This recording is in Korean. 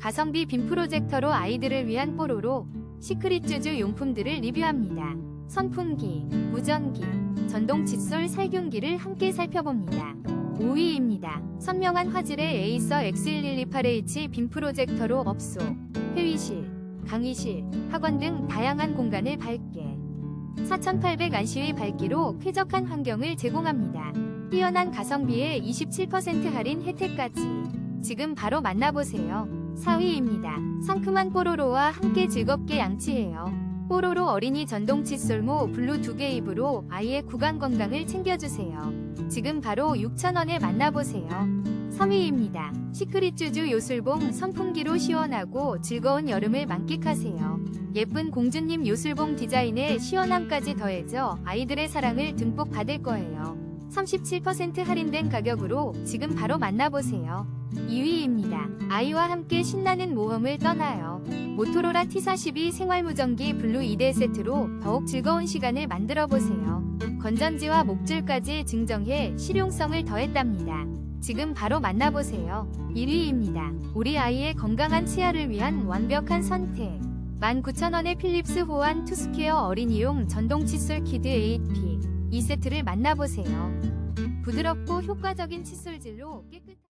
가성비 빔 프로젝터로 아이들을 위한 뽀로로 시크릿 쭈쭈 용품들을 리뷰합니다. 선풍기, 무전기, 전동 칫솔 살균기를 함께 살펴봅니다. 5위입니다. 선명한 화질의 에이서 X1128H 빔 프로젝터로 업소, 회의실, 강의실, 학원 등 다양한 공간을 밝게 4800 안시의 밝기로 쾌적한 환경을 제공합니다. 뛰어난 가성비에 27% 할인 혜택까지 지금 바로 만나보세요. 4위입니다. 상큼한 뽀로로와 함께 즐겁게 양치해요. 뽀로로 어린이 전동 칫솔모 블루 2개 입으로 아이의 구강 건강을 챙겨주세요. 지금 바로 6,000원에 만나보세요. 3위입니다. 시크릿 쭈쭈 요술봉 선풍기로 시원하고 즐거운 여름을 만끽하세요. 예쁜 공주님 요술봉 디자인에 시원함까지 더해져 아이들의 사랑을 듬뿍 받을 거예요. 37% 할인된 가격으로 지금 바로 만나보세요. 2위입니다. 아이와 함께 신나는 모험을 떠나요. 모토로라 T42 생활무전기 블루 2대 세트로 더욱 즐거운 시간을 만들어 보세요. 건전지와 목줄까지 증정해 실용성을 더했답니다. 지금 바로 만나보세요. 1위입니다. 우리 아이의 건강한 치아를 위한 완벽한 선택. 19,000원의 필립스 호환 투스케어 어린이용 전동 칫솔 키드 8P. 이 세트를 만나보세요. 부드럽고 효과적인 칫솔질로 깨끗한